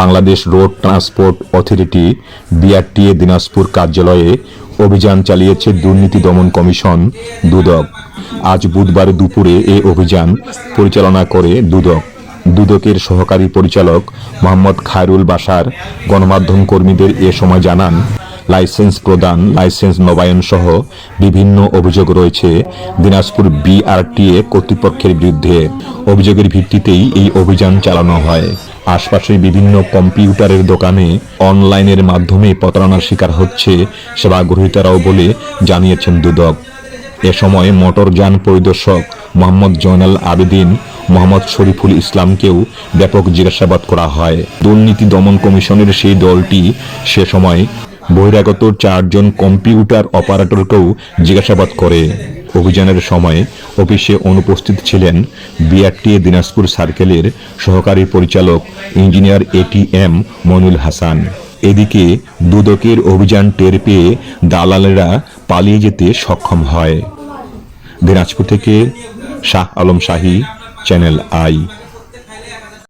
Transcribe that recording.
Bangladesh road transport authority, BRTA Dinajpur কার্যালয়ে অভিযান চালিয়েছে দুর্নীতি দমন কমিশন, দুদক। আজ বুধবার দুপুরে এ অভিযান পরিচালনা করে দুদক। দুদকের সহকারী পরিচালক মোহাম্মদ খায়রুল বাসার গণমাধ্যম কর্মীদের এ সময় জানান, লাইসেন্স প্রদান, লাইসেন্স নবায়ন সহ বিভিন্ন অভিযোগ রয়েছে দিনাজপুর বিআরটিএ কর্তৃপক্ষের বিরুদ্ধে। অভিযোগের ভিত্তিতেই এই অভিযান চালানো হয়। আশপাশের বিভিন্ন কম্পিউটারের দোকানে অনলাইনের মাধ্যমে প্রতারণার শিকার হচ্ছে সেবা গ্রহীতারাও বলে জানিয়েছেন দুদক। এ সময় মোটরযান পরিদর্শক মোহাম্মদ জয়নাল আবেদিন, মোহাম্মদ শরীফুল ইসলামকেও ব্যাপক জিজ্ঞাসাবাদ করা হয়। দুর্নীতি দমন কমিশনের সেই দলটি সে সময় বহিরাগত চারজন কম্পিউটার অপারেটরকেও জিজ্ঞাসাবাদ করে। অভিযানের সময় অফিসে অনুপস্থিত ছিলেন বিআরটিএ দিনাজপুর সার্কেলের সহকারী পরিচালক ইঞ্জিনিয়ার এটিএম মনুল হাসান। এদিকে দুদকের অভিযান টের পেয়ে দালালেরা পালিয়ে যেতে সক্ষম হয়। দিনাজপুর থেকে শাহ আলম শাহী, চ্যানেল আই।